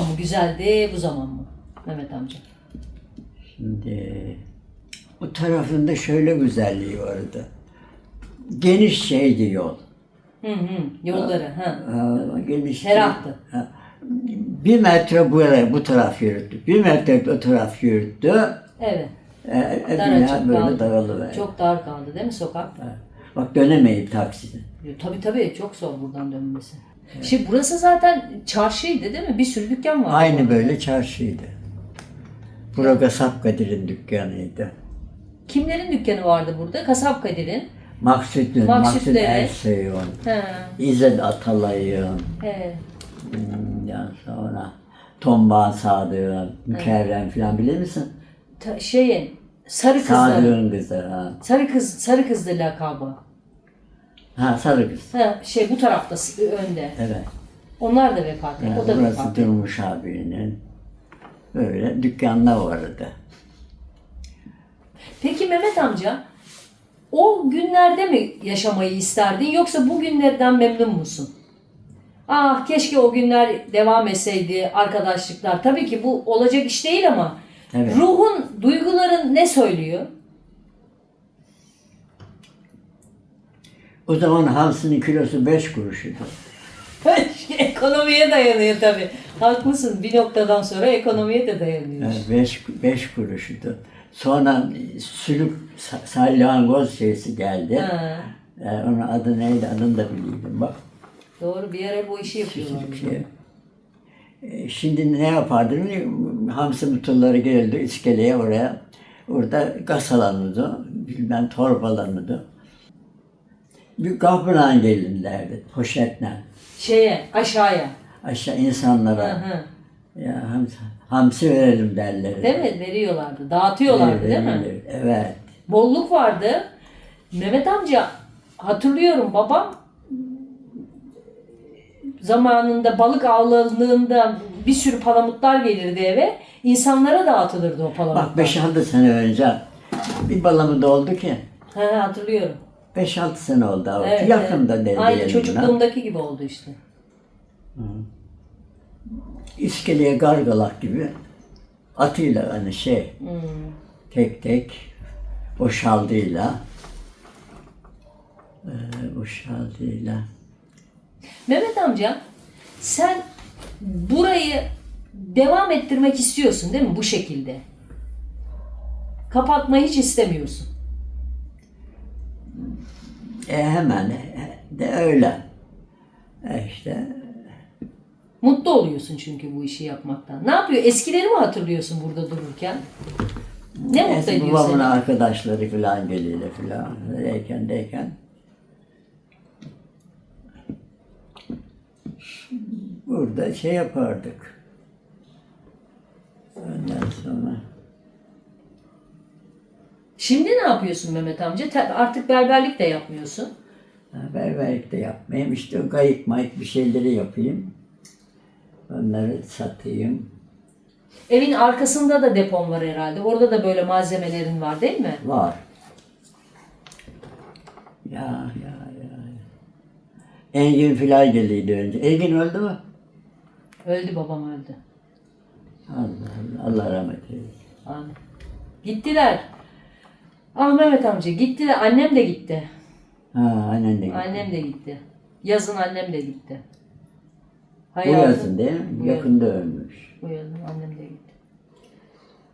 zaman mı güzeldi, bu zaman mı? Mehmet amca. Şimdi bu tarafında şöyle güzelliği vardı. Geniş şeydi yol. Hı hı. Yolları. Ha. Ha, geniş. Ferahtı. Ha. Bir metre buraya bu taraf yürüttü. Bir metre o taraf yürüttü. Evet. E, e, Dar açık böyle kaldı. dağılıverdi. Çok dar kaldı değil mi sokak? Bak dönemeyip takside. Tabii tabii çok zor buradan dönmesi. Şimdi burası zaten çarşıydı değil mi? Bir sürü dükkan var. Aynı böyle çarşıydı. Bura Kasap Kadir'in dükkanıydı. Kimlerin dükkanı vardı burada? Kasap Kadir'in. Maksud'un, Maksud. Ersoy'un, He. İzzet Atalay'ın, Evet. ondan sonra Tombağ Sadık'ın, Mükerrem falan bilir misin? Ta- şeyin sarı kızları. Sadık'ın kızı. Ha. Sarı kız sarı kızdı lakabı. Ha sarı kız. Ha, şey bu tarafta önde. Evet. Onlar da vefat etti. Yani o da burası vefat. Durmuş abinin böyle dükkanlar vardı. Peki Mehmet amca o günlerde mi yaşamayı isterdin yoksa bu günlerden memnun musun? Ah keşke o günler devam etseydi arkadaşlıklar. Tabii ki bu olacak iş değil ama Evet. ruhun, duyguların ne söylüyor? O zaman hamsinin kilosu 5 kuruşuydu. ekonomiye dayanıyor tabii. Haklısın. Bir noktadan sonra ekonomiye de dayanıyor. 5 5 kuruşuydu. Sonra sülük sa- salyangoz şeysi geldi. Ha, Ee, onun adı neydi? Adını da biliyordum. Bak. doğru bir ara bu işi yapıyorlar. Şey. Ee, Şimdi ne yapardım? Hamsi mutulları geldi iskeleye oraya. Orada gasalanırdı. Bilmem torbalanırdı. Bir kapıla gelirlerdi. Poşetle. Şeye aşağıya. Aşağı Hı insanlara. hı. Ya hamsi, hamsi verelim derlerdi. Değil mi? Veriyorlardı. Dağıtıyorlardı değil mi? Evet. Bolluk vardı. Mehmet amca hatırlıyorum babam zamanında balık avlandığında bir sürü palamutlar gelirdi eve. İnsanlara dağıtılırdı o palamutlar. Bak 5-6 sene önce bir balamı oldu ki. He, hatırlıyorum. 5-6 sene oldu. abi. Evet, Yakında evet. Aynı diyelim buna. çocukluğumdaki gibi oldu işte. İskeleye gargalak gibi atıyla hani şey Hmm. tek tek boşaldığıyla e, boşaldığıyla Mehmet amca sen burayı devam ettirmek istiyorsun değil mi bu şekilde? Kapatmayı hiç istemiyorsun. E, hemen e, de öyle. E, işte Mutlu oluyorsun çünkü bu işi yapmaktan. Ne yapıyor? Eskileri mi hatırlıyorsun burada dururken? Ne mutlu eski ediyor babamın seni? arkadaşları falan geliyle falan deyken deyken burada şey yapardık. Ondan sonra Şimdi ne yapıyorsun Mehmet amca? Te- Artık berberlik de yapmıyorsun. Ha, Berberlik de yapmayayım. İşte o kayık mayık bir şeyleri yapayım. Onları satayım. Evin arkasında da depon var herhalde. Orada da böyle malzemelerin var değil mi? Var. Ya ya ya. ya. Engin filan geliydi önce. Engin öldü mü? Öldü babam öldü. Allah Allah, Allah rahmet eylesin. Amin. Gittiler. Ah Mehmet amca gittiler. Annem de gitti. Ha annen de gitti. Annem de gitti. Yazın annem de gitti. Bu yazın değil mi? Bu. Yakında ölmüş. Bu yazın annem de gitti.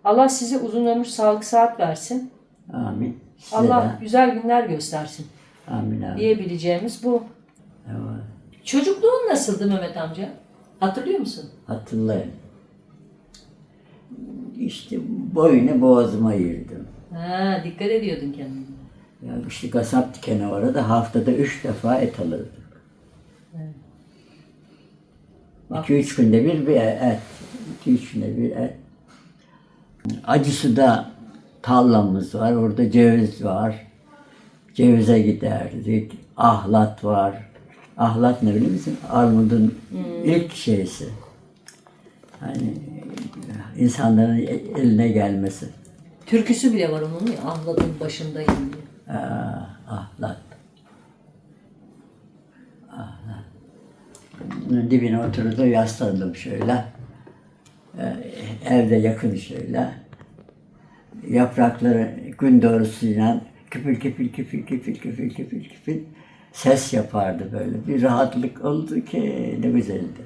Allah size uzun ömür, sağlık, saat versin. Amin. Size Allah güzel günler göstersin. de. Amin amin. Diyebileceğimiz bu. Evet. Çocukluğun nasıldı Mehmet amca? Hatırlıyor musun? Hatırlayın. İşte boyunu boğazıma yırdım. Ha, dikkat ediyordun kendine. Ya işte kasap dükkanı orada haftada üç defa et alırdık. Bak. İki üç günde bir bir et. İki üç günde bir et. Acısu'da tarlamız var. Orada ceviz var. Cevize giderdik. Ahlat var. Ahlat ne biliyor musun? Armudun ilk şeysi. Hani insanların eline gelmesi. Türküsü bile var onun ya. Ahlatın başındayım diye. Aa, ahlat. Ahlat. Bunun dibine oturdu, yaslandım şöyle. Ee, evde yakın şöyle. Yaprakları gün doğrusuyla küpür küpür küpür küpür küpür küpür küpür ses yapardı böyle. Bir rahatlık oldu ki ne güzeldi.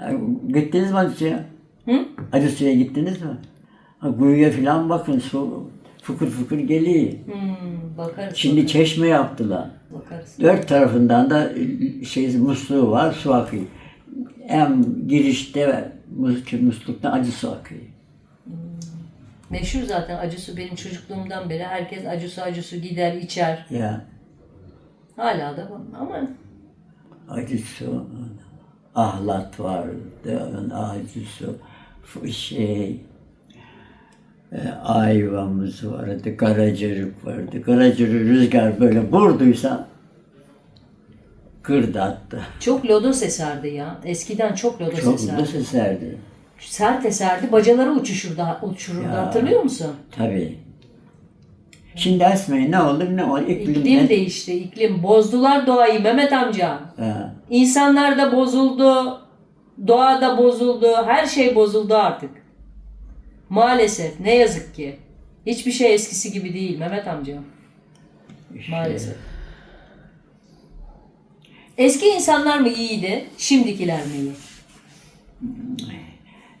Ay, Gittiniz mi Acısu'ya? Hı? Acısu'ya gittiniz mi? Kuyuya falan bakın su fıkır fıkır geliyor. Hmm, bakarız. Şimdi çeşme yaptılar. bakarız. Dört tarafından da şey musluğu var, su akıyor. En girişte mus- musluktan acı su akıyor. Meşhur zaten acı su benim çocukluğumdan beri herkes acı su acı su gider içer. Ya Hala da var ama acı su, ahlat vardı, acı su, şey, e, ayvamız vardı, karacırık vardı. Karacırık rüzgar böyle vurduysa kırdı attı. çok lodos eserdi ya. Eskiden çok lodos Çok eserdi. da seserdi. Sert eserdi. Bacaları uçuşurdu, uçururdu. Ya. Hatırlıyor musun? Tabii. Şimdi esmeyin ne olur ne olur iklim, İklim değişti. iklim. Bozdular doğayı Mehmet amca. Ha, İnsanlar da bozuldu. Doğa da bozuldu. Her şey bozuldu artık. Maalesef. Ne yazık ki. Hiçbir şey eskisi gibi değil Mehmet amca. işte Maalesef. Eski insanlar mı iyiydi? Şimdikiler mi iyi?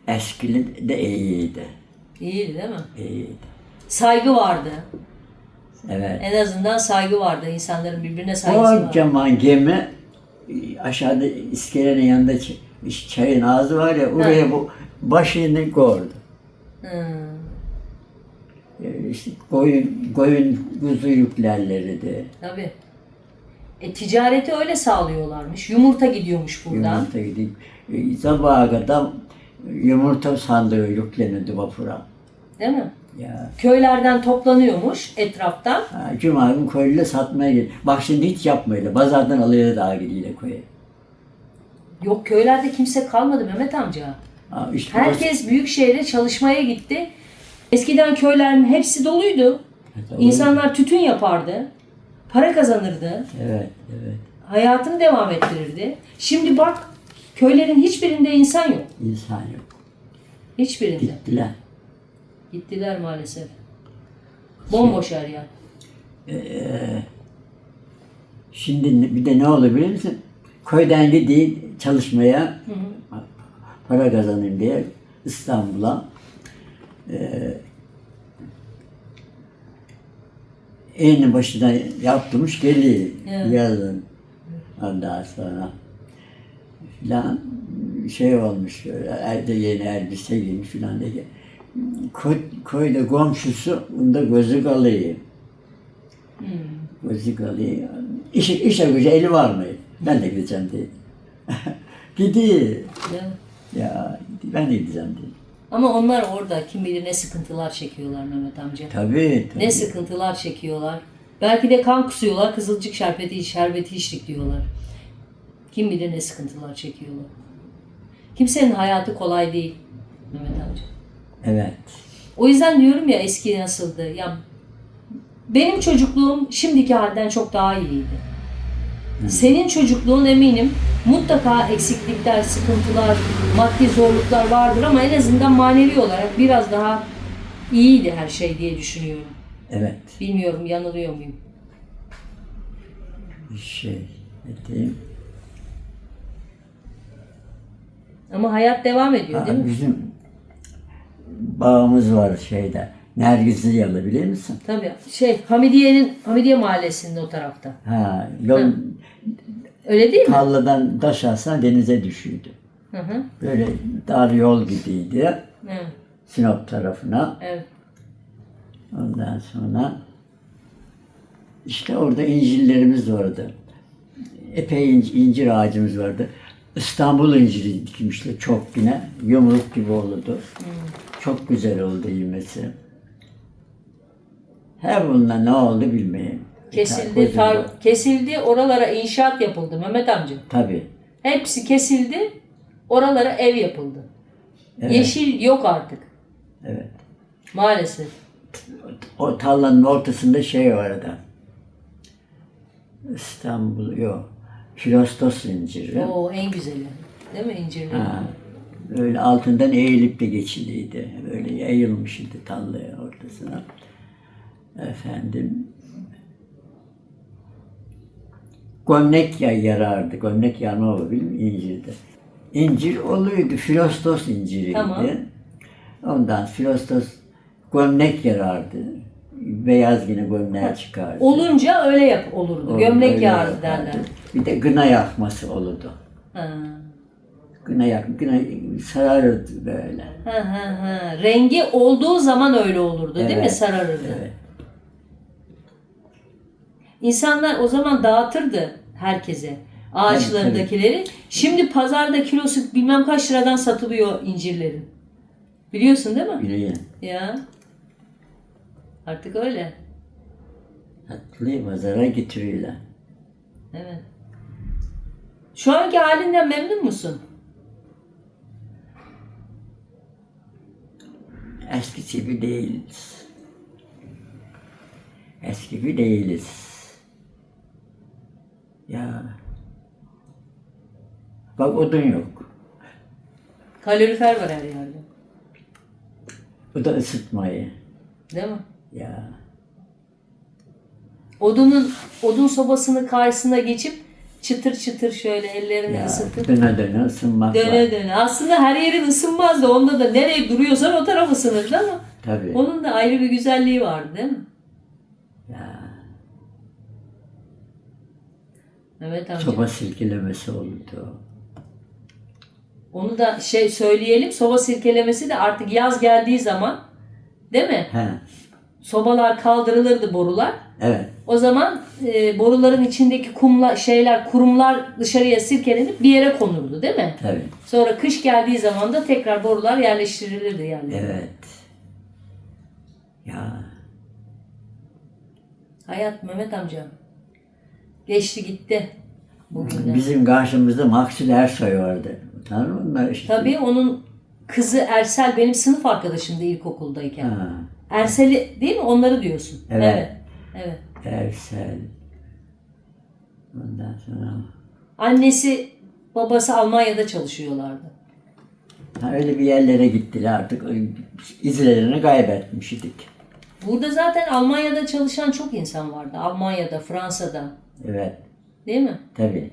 Eskili de iyiydi. İyiydi değil mi? İyiydi. Saygı vardı. Evet. En azından saygı vardı. İnsanların birbirine saygısı vardı. Kocaman gemi aşağıda iskelenin yanında çayın ağzı var ya oraya bu başını koydu. Hmm. İşte koyun, koyun kuzu yüklerlerdi. Tabii. E, ticareti öyle sağlıyorlarmış. Yumurta gidiyormuş buradan. Yumurta gidip e, sabaha kadar yumurta sandığı yüklenirdi vapura. Değil mi? Ya. Köylerden toplanıyormuş etraftan. Ha, Cuma gün köylüyle satmaya gel. Bak şimdi hiç yapmayla. Pazardan alıyor daha gidiyor koya. Yok köylerde kimse kalmadı Mehmet amca. İşte Herkes büyük şehre çalışmaya gitti. Eskiden köylerin hepsi doluydu. orası- İnsanlar tütün yapardı. Para kazanırdı. Evet, evet. Hayatını devam ettirirdi. Şimdi bak köylerin hiçbirinde insan yok. İnsan yok. Hiçbirinde. Gittiler. Gittiler maalesef. Bomboş her yer. Şimdi ne- bir de ne olur biliyor musun? Köyden gidiyor çalışmaya para kazanayım diye İstanbul'a eee en başına yaptırmış geliyor Evet. yazın. Ondan sonra filan şey olmuş evde yeni elbise giymiş filan diye. Koy, köyde komşusu bunda gözü kalıyor. Hmm. Gözü kalıyor. İşe, işe güce eli var mı? Ben de gideceğim diye. Gidiyor. Mi? Ya ben de diye. Ama onlar orada kim bilir ne sıkıntılar çekiyorlar Mehmet amca. Tabii tabii. Ne sıkıntılar çekiyorlar. Belki de kan kusuyorlar, kızılcık şerbeti, şerbeti içtik diyorlar. Kim bilir ne sıkıntılar çekiyorlar. Kimsenin hayatı kolay değil Mehmet amca. Evet. O yüzden diyorum ya eski nasıldı. Ya benim çocukluğum şimdiki halden çok daha iyiydi. Senin çocukluğun eminim mutlaka eksiklikler, sıkıntılar, maddi zorluklar vardır ama en azından manevi olarak biraz daha iyiydi her şey diye düşünüyorum. Evet. Bilmiyorum yanılıyor muyum? Şey ne diyeyim? Ama hayat devam ediyor değil Ha, mi? bizim bağımız var şeyde. Nergis Yalı biliyor musun? Tabii. Şey Hamidiye'nin Hamidiye mahallesinde o tarafta. Ha, yol, Hı. Öyle değil mi? tarladan taş alsan denize düşüyordu. Hı hı. Böyle dar yol gibiydi. Hı. Sinop tarafına. Evet. Ondan sonra işte orada incirlerimiz vardı. Epey inc- incir ağacımız vardı. İstanbul inciri dikmişler çok yine. Yumruk gibi olurdu. Çok güzel oldu yemesi. Her bundan ne oldu bilmiyorum. Kesildi, tar- kesildi, oralara inşaat yapıldı Mehmet amca. Tabii. Hepsi kesildi, oralara ev yapıldı. Evet. Yeşil yok artık Evet. maalesef. O tarlanın ortasında şey vardı. İstanbul yok. Filostos inciri. O en güzeli. Değil mi incirli? Ha. Öyle altından eğilip de geçiliydi. Böyle yayılmış idi tallaya ortasına. Efendim gömlek ya yarardı. Gömlek yarma olabilir mi? İncirde. İncir oluyordu. Filostos inciriydi. Tamam. Ondan filostos gömlek yarardı. Beyaz yine gömleğe çıkardı. Olunca öyle yap olurdu. Öyle- Gömlek yapardı. derler. Bir de gına yakması olurdu. Ha. Gına yak, gına sararırdı böyle. Ha, ha, ha. Rengi olduğu zaman öyle olurdu değil mi? Evet, Sararırdı. Evet. İnsanlar o zaman dağıtırdı herkese ağaçlarındakileri. Şimdi pazarda kilosu bilmem kaç liradan satılıyor incirlerin. Biliyorsun değil mi? Biliyorum. Ya. Artık öyle. Tatlı pazara getiriyorlar. Evet. Şu anki halinden memnun musun? Eskisi gibi değiliz. Eski gibi değiliz. Ya. Bak odun yok. Kalorifer var her yerde. Bu da ısıtmayı. Değil mi? Ya. Odunun odun sobasını karşısına geçip çıtır çıtır şöyle ellerini Ya. ısıtıp Döne döne ısınmak döne var. döne. Aslında her yerin ısınmazdı. Onda da nereye duruyorsan o taraf ısınırdı ama Tabii. onun da ayrı bir güzelliği vardı değil mi? Ya. Evet amca. Soba silkelemesi oldu. Onu da şey söyleyelim. Soba sirkelemesi de artık yaz geldiği zaman değil mi? He. Sobalar kaldırılırdı borular. Evet. O zaman e, boruların içindeki kumla şeyler, kurumlar dışarıya sirkelenip bir yere konurdu değil mi? Tabii. Sonra kış geldiği zaman da tekrar borular yerleştirilirdi yani. Evet. Ya. Hayat Mehmet amca. Geçti gitti bugünler. Bizim karşımızda Maksud Ersoy vardı. Tanır mısın? İşte. Tabii onun kızı Ersel benim sınıf arkadaşımdı ilkokuldayken. Ha. Ersel'i değil mi? Onları diyorsun. Evet. Evet. evet. Ersel. Ondan sonra Annesi babası Almanya'da çalışıyorlardı. ha, öyle bir yerlere gittiler artık. İzlerini kaybetmiştik. Burada zaten Almanya'da çalışan çok insan vardı. Almanya'da, Fransa'da. Evet. Değil mi? Tabii.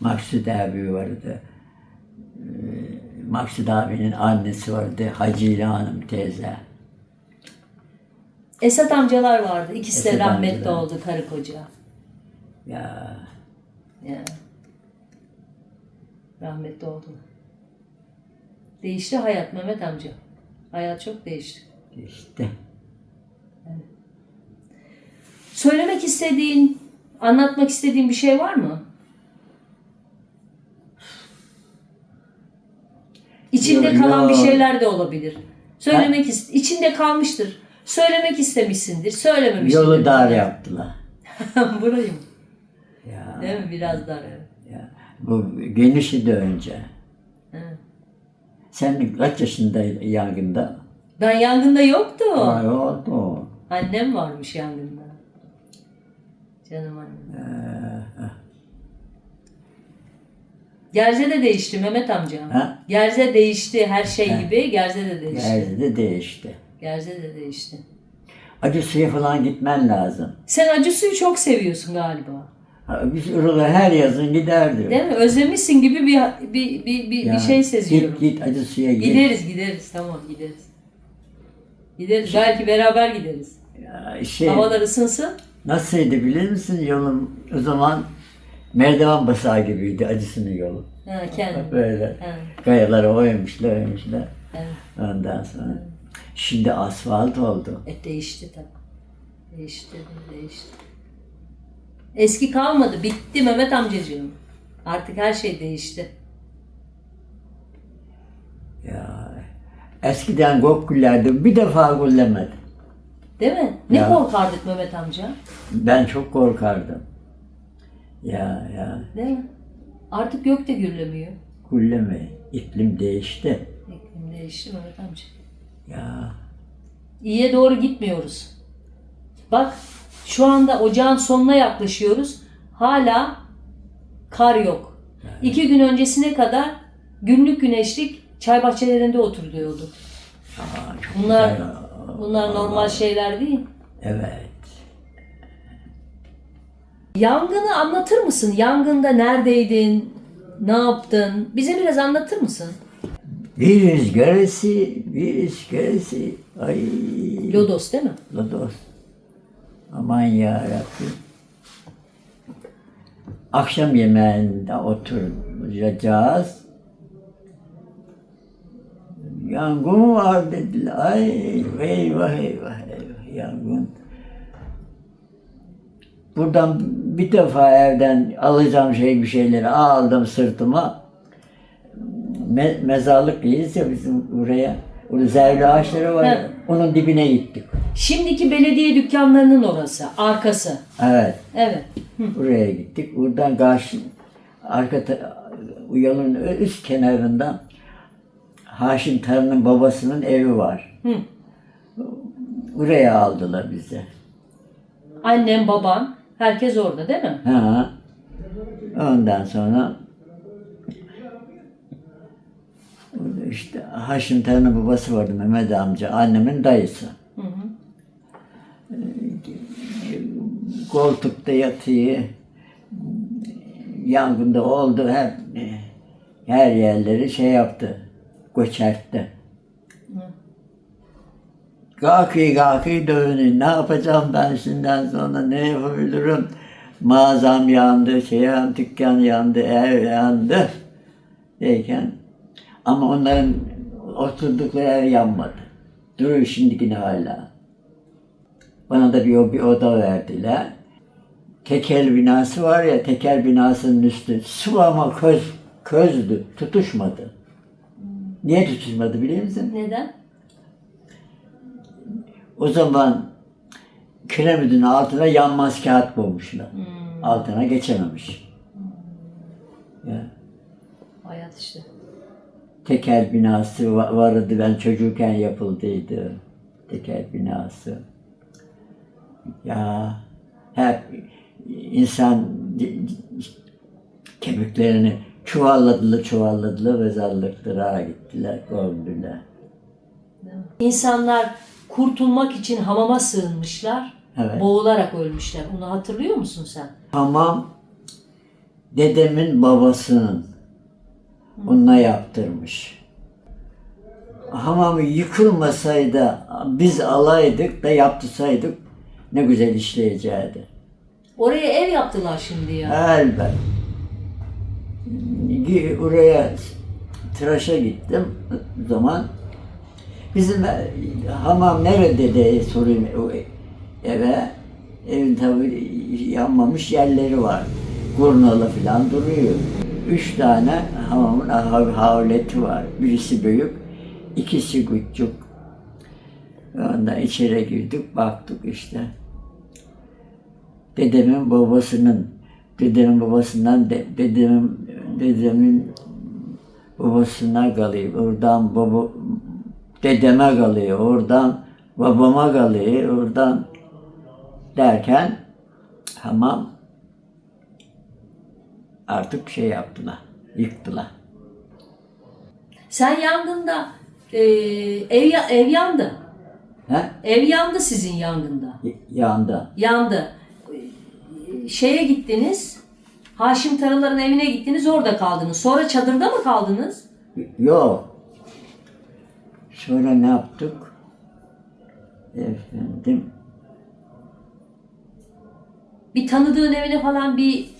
Maksud abi vardı. Ee, Maksud abinin annesi vardı. Hacile Hanım teyze. Esat amcalar vardı. İkisi de Esat rahmetli amcalar. oldu karı koca. Ya Ya. Rahmetli oldu. Değişti hayat Mehmet amca. Hayat çok değişti. işte. Söylemek istediğin, anlatmak istediğin bir şey var mı? İçinde Yok, kalan yok. bir şeyler de olabilir. Söylemek ist içinde kalmıştır. Söylemek istemişsindir. Söylememişsindir. Yolu dar yaptılar. Burayı mı? Ya, Değil mi? Biraz dar. ya. Bu geniş idi önce. Hı. Sen kaç yaşındaydın yangında? Ben yangında yoktu. Ay oldu. Annem varmış yangında. Canım annem. Ee, Gerze de değişti Mehmet amca. Ha? Gerze değişti her şey Ha. gibi. Gerze de değişti. Yerde de değişti. Gerze de değişti. Acı suya falan gitmen lazım. Sen acı suyu çok seviyorsun galiba. Ha, Biz oralara her yazın giderdik. Değil mi? Özlemişsin gibi bir bir bir bir, Ya, bir şey seziyorum. Git git acı suya git. Gideriz gideriz tamam gideriz. Gideriz belki beraber gideriz. Ya, şey, Havalar ısınsın. Nasıldı bilir misin yolun o zaman merdiven basağı gibiydi acısının yolu. Ha kendim. Böyle Ha, kayalara oymuşlar oymuşlar. evet. Ondan sonra şimdi asfalt oldu. E, değişti tabii. Değişti, değişti. Eski kalmadı. Bitti Mehmet amcacığım. Artık her şey değişti. Ya eskiden gök güllerdi bir defa güllemedi. Değil mi? Ne Ya. korkardık Mehmet amca? Ben çok korkardım. Ya ya Değil mi? Artık gök de gürlemiyor. gülleme. İklim değişti. İklim değişti Mehmet amca. Ya İyiye doğru gitmiyoruz. Bak şu anda ocağın sonuna yaklaşıyoruz. Hala kar yok. İki gün öncesine kadar günlük güneşlik çay bahçelerinde oturuyordu. Aa, Bunlar güzel. Bunlar normal şeyler değil. Evet. Yangını anlatır mısın? Yangında neredeydin? Ne yaptın? Bize biraz anlatır mısın? Bir rüzgar esi, bir rüzgar esi. Ay. Lodos değil mi? Lodos. Aman ya Rabbi. Akşam yemeğinde oturacağız. Yangın var dediler. Ay eyvah eyvah eyvah yangın. Buradan bir defa evden alacağım şey bir şeyleri aldım sırtıma. Me- mezarlık değiliz ya bizim buraya. Orada zerli ağaçları var. ya. Onun dibine gittik. Şimdiki belediye dükkanlarının orası, arkası. Evet. Evet. Buraya gittik. Buradan karşı arka ta- yolun üst kenarından Haşim Tarım'ın babasının evi var. Hı. Buraya aldılar bizi. Annem, baban, herkes orada değil mi? Ha. Ondan sonra işte Haşim Tarım'ın babası vardı Mehmet amca. Annemin dayısı. Hı hı. koltukta yatıyor. Yangında oldu hep her yerleri şey yaptı. Göçertti. Kalkıyor kalkıyor dövünüyor. Ne yapacağım ben şimdiden sonra ne yapabilirim? Mağazam yandı, şey yandı, dükkan yandı, ev yandı. Deyken ama onların oturdukları ev yanmadı. Duruyor şimdikine hala. Bana da bir, bir oda verdiler. Tekel binası var ya, tekel binasının üstü su ama köz, közdü, tutuşmadı. Niye tutuşmadı biliyor musun? Neden? O zaman kiremidin altına yanmaz kağıt koymuşlar. Altına geçememiş. Ya. Hayat işte. Tekel binası va- vardı ben çocukken yapıldıydı. Tekel binası. Ya hep insan kemiklerini çuvalladılar çuvalladılar mezarlıklara gittiler gömdüler. İnsanlar kurtulmak için hamama sığınmışlar. Evet. Boğularak ölmüşler. Onu hatırlıyor musun sen? Hamam dedemin babasının onunla yaptırmış. Hamamı yıkılmasaydı biz alaydık da yaptırsaydık ne güzel işleyecekti. Oraya ev yaptılar şimdi ya. Elbet. Oraya tıraşa gittim o zaman. Bizim e, hamam nerede diye sorayım o eve. Evin tabi yanmamış yerleri var. Kurnalı falan duruyor. Üç tane hamamın hav- havleti var. Birisi büyük, ikisi küçük. Ondan içeri girdik, baktık işte dedemin babasının dedemin babasından de, dedemin dedemin babasına kalıyor. Oradan baba dedeme kalıyor. Oradan babama kalıyor. Oradan derken tamam artık şey yaptılar. Yıktılar. Sen yangında e, ev, ev yandı. He? Ev yandı sizin yangında. Y- Yandı. Yandı. Şeye gittiniz. Haşim Taralar'ın evine gittiniz orada kaldınız. Sonra çadırda mı kaldınız? Yok. Sonra ne yaptık? Efendim Bir tanıdığın evine falan bir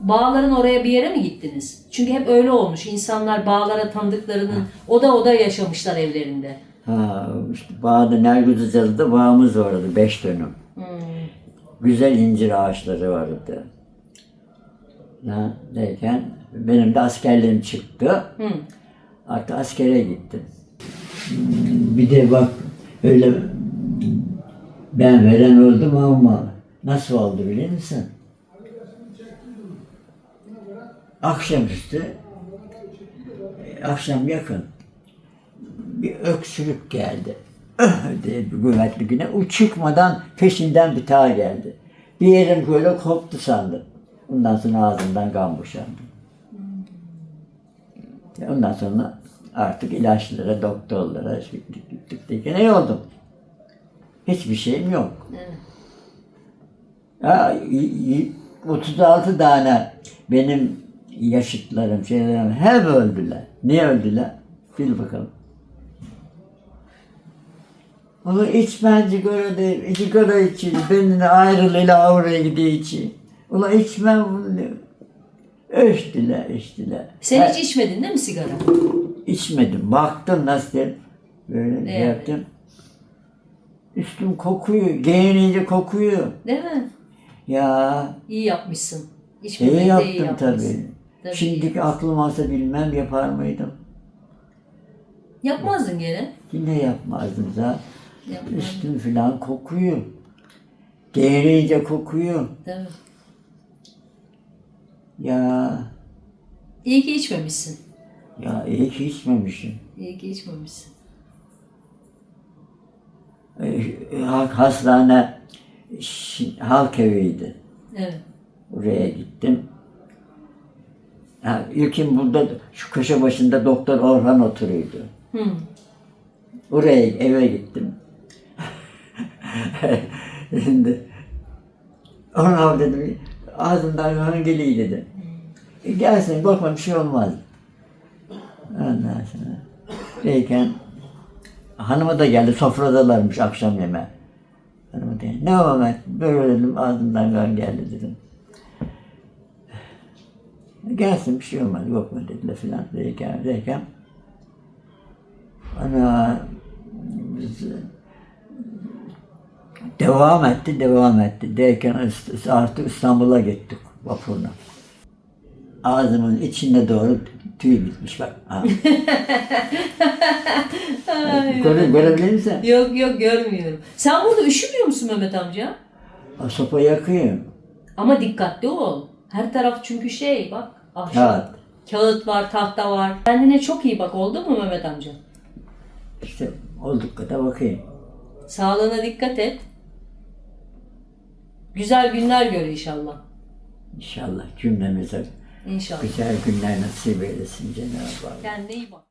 bağların oraya bir yere mi gittiniz? Çünkü hep öyle olmuş. İnsanlar bağlara tanıdıklarının oda oda yaşamışlar evlerinde. Ha, işte bağda Nergüzücalı'da bağımız vardı, beş dönüm. Hmm. Güzel incir ağaçları vardı. Ya, derken benim de askerliğim çıktı. Hı. Artık askere gittim. Bir de bak öyle ben veren oldum ama nasıl oldu biliyor musun? Akşamüstü akşam yakın bir öksürük geldi. Öh diye bir kuvvetli güne. O çıkmadan peşinden bir tağ geldi. Bir yerim böyle koptu sandım. Ondan sonra ağzımdan kan boşandı. Ondan sonra artık ilaçlara, doktorlara gittik gittik gittik. Ne oldum? Hiçbir şeyim yok. Evet. Ya, y- y- 36 tane benim yaşıtlarım, şeylerim hep öldüler. Niye öldüler? Bil bakalım. Onu içmen sigara değil, sigara için, benimle ayrılıyla avraya gidiyor için. Ulan içmem bunu diyor. Içtiler, içtiler. Sen hiç içmedin değil mi sigara? içmedim. Baktım nasıl. Böyle Ne şey yani? yaptım. Üstüm kokuyor, giyinince kokuyor. Değil mi? Ya İyi yapmışsın. İyi iyi yaptım yapmışsın. tabii. Tabii iyi Şimdiki aklım olsa bilmem yapar mıydım. Yapmazdın gene. Yine yapmazdım da. Yapmazdın. Üstüm falan kokuyor. Giyinince kokuyor. Değil mi? Ya İyi ki içmemişsin. ya iyi ki içmemişim. İyi ki içmemişsin. Ee, ha- Hastane şi- halk eviydi. Evet. Oraya gittim. Ha, ilkin burada şu köşe başında Doktor Orhan oturuyordu. Hı. Oraya eve gittim. Şimdi Orhan dedim ağzından kan geliyor dedim. E, gelsin korkma bir şey olmaz. Ondan sonra deyken hanıma da geldi sofradalarmış akşam yemeği. Hanıma da ne o Mehmet böyle dedim ağzından kan geldi dedim. Gelsin bir şey olmaz yok mu dediler filan deyken, deyken ana biz, devam etti devam etti derken artık İstanbul'a gittik vapurla. Ağzımın içine doğru tüy bitmiş bak. Göre, görebilir misin? Yok yok görmüyorum. Sen burada üşümüyor musun Mehmet amca? O sopa yakıyor. Ama dikkatli ol. Her taraf çünkü şey bak. Ahşap. Kağıt. Kağıt var, tahta var. Kendine çok iyi bak oldu mu Mehmet amca? İşte olduk kadar bakayım. Sağlığına dikkat et. Güzel günler gör inşallah. İnşallah cümlemize İnşallah. güzel günler nasip eylesin Cenab-ı Hak. Kendine iyi bak.